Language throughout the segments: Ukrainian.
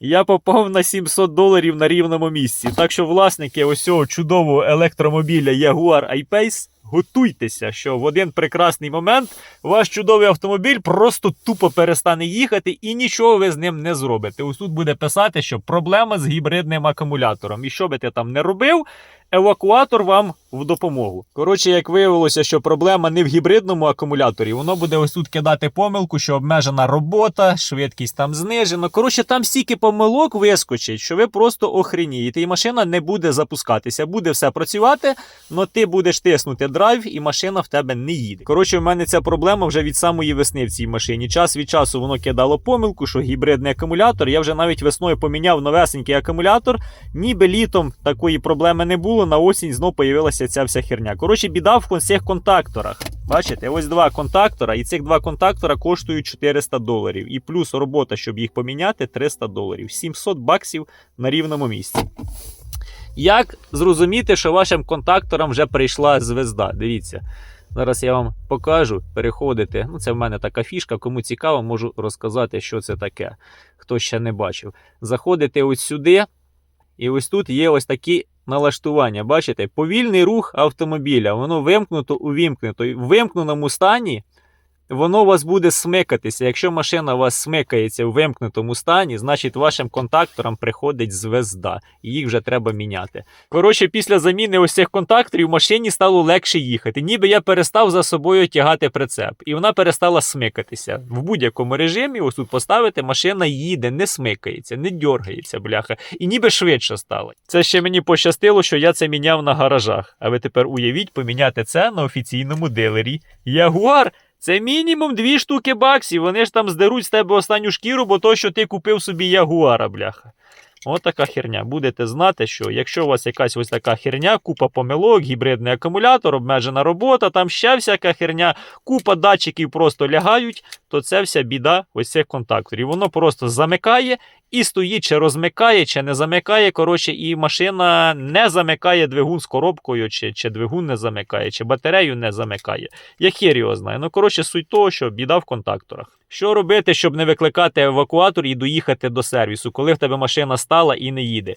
Я попав на 700 доларів на рівному місці. Так що власники ось цього чудового електромобіля Jaguar I-Pace, готуйтеся, що в один прекрасний момент ваш чудовий автомобіль просто тупо перестане їхати і нічого ви з ним не зробите. Ось тут буде писати, що проблема з гібридним акумулятором. І що би ти там не робив, евакуатор вам в допомогу. Коротше, як виявилося, що проблема не в гібридному акумуляторі, воно буде ось тут кидати помилку, що обмежена робота, швидкість там знижена. Коротше, там стільки помилок вискочить, що ви просто охренієте, і машина не буде запускатися. Буде все працювати, але ти будеш тиснути драйв, і машина в тебе не їде. Коротше, в мене ця проблема вже від самої весни в цій машині. Час від часу воно кидало помилку, що гібридний акумулятор. Я вже навіть весною поміняв новесенький акумулятор. Ніби літом такої проблеми не було. На осінь знов появилася ця вся херня. Коротше, біда в цих контакторах. Бачите, ось два контактора, і цих два контактора коштують 400 доларів. І плюс робота, щоб їх поміняти, 300 доларів. 700 баксів на рівному місці. Як зрозуміти, що вашим контакторам вже прийшла звезда? Дивіться. Зараз я вам покажу, переходите. Ну, це в мене така фішка. Кому цікаво, можу розказати, що це таке. Хто ще не бачив. Заходите ось сюди, і ось тут є ось такі налаштування. Бачите, повільний рух автомобіля, воно вимкнуто, увімкнуто. В вимкненому стані воно у вас буде смикатися. Якщо машина у вас смикається в вимкнутому стані, значить вашим контакторам приходить звезда, і їх вже треба міняти. Коротше, після заміни ось цих контакторів машині стало легше їхати. Ніби я перестав за собою тягати прицеп, і вона перестала смикатися. В будь-якому режимі, ось тут поставити, машина їде, не смикається, не дергається, бляха, і ніби швидше стало. Це ще мені пощастило, що я це міняв на гаражах. А ви тепер уявіть поміняти це на офіційному дилері. Ягуар! Це мінімум дві штуки баксів. Вони ж там здеруть з тебе останню шкіру, бо то, що ти купив собі ягуара, бляха. От така херня. Будете знати, що якщо у вас якась ось така херня, купа помилок, гібридний акумулятор, обмежена робота, там ще всяка херня, купа датчиків просто лягають, то це вся біда ось цих контакторів. Воно просто замикає і стоїть, чи розмикає, чи не замикає. Коротше, і машина не замикає двигун з коробкою, чи, чи двигун не замикає, чи батарею не замикає. Я хер його знаю. Ну, коротше, суть того, що біда в контакторах. Що робити, щоб не викликати евакуатор і доїхати до сервісу, коли в тебе машина стала і не їде?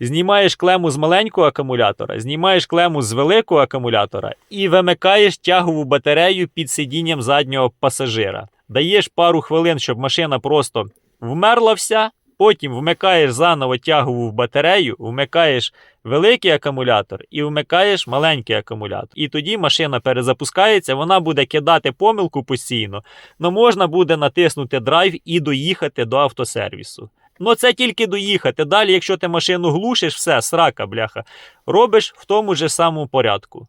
Знімаєш клему з маленького акумулятора, знімаєш клему з великого акумулятора і вимикаєш тягову батарею під сидінням заднього пасажира. Даєш пару хвилин, щоб машина просто вмерла вся. Потім вмикаєш заново тягову в батарею, вмикаєш великий акумулятор і вмикаєш маленький акумулятор. І тоді машина перезапускається, вона буде кидати помилку постійно, але можна буде натиснути драйв і доїхати до автосервісу. Ну це тільки доїхати. Далі, якщо ти машину глушиш, все, срака, бляха. Робиш в тому ж самому порядку.